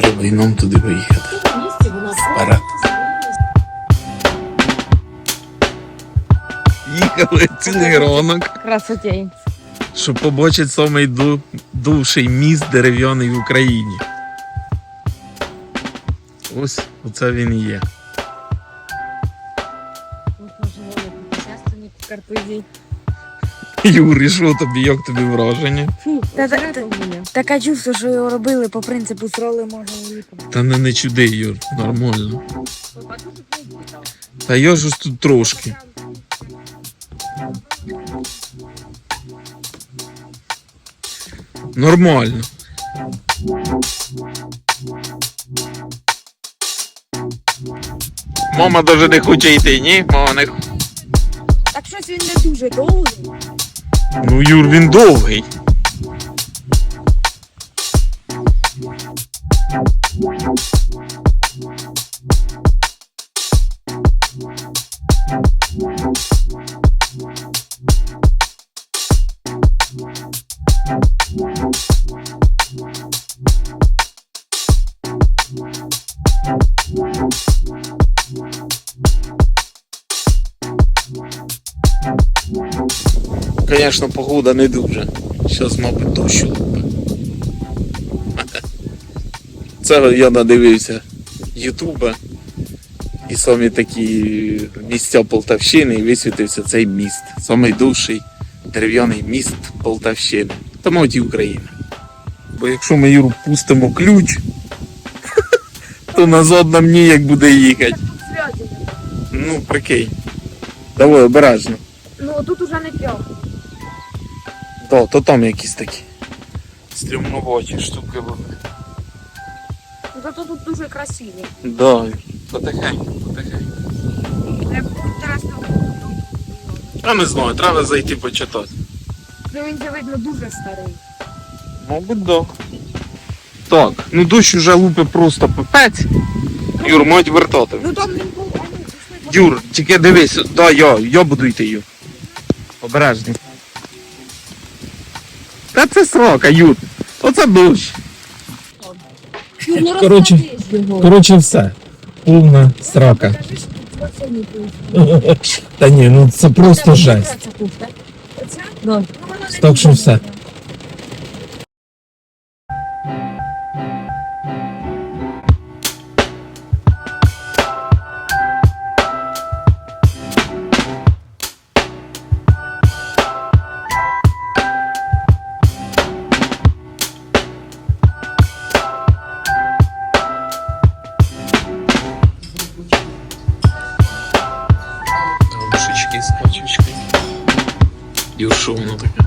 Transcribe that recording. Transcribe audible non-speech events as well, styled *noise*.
треба і нам туди поїхати. Вперед. Їхали цілий ранок, Красотень. щоб побачити самий ду- довший міст дерев'яний в Україні. Ось оце він і є. Юрій, що тобі, як тобі враження? Фу, Та- та- та-. Таке чувство, що його робили по принципу сроли можна уїхати. Та не, не чуди, Юр, нормально. Та я ж тут трошки. Нормально. Мама даже не хоче йти, ні? Мама не. х- Так щось він не дуже довгий. Ну, Юр, він довгий. Звісно, погода не дуже. Зараз, мабуть, дощ лупе. Це я надивився Ютуба. І самі такі місця Полтавщини і висвітився цей міст. Самий довший дерев'яний міст Полтавщини. Та мабуть і України. Бо якщо ми Юру пустимо ключ, *laughs* то назад нам ніяк буде їхати. Ну, прикинь. Давай обережно. Ну тут уже не п'яв. Да, то там якісь такі. Стрімноваті штуки були. Зато тут дуже красиві. Да, потихеньку, потихеньку. Я не знаю, треба зайти почитати. Ну він же видно дуже старий. Мабуть, да. Так, ну дощ уже лупи просто пипець. Юр, мають вертати. Ну там він був, а ну пішли. Юр, тільки дивись, да, я, я буду йти, Юр. Обережно. Та це срока, Юр. Оце дощ. Ну, ну, Коротше, розкажи його. Коротше, все. Повна срака. Що пише. Та ні, ну це просто жесть. Так що все. І шумно таке.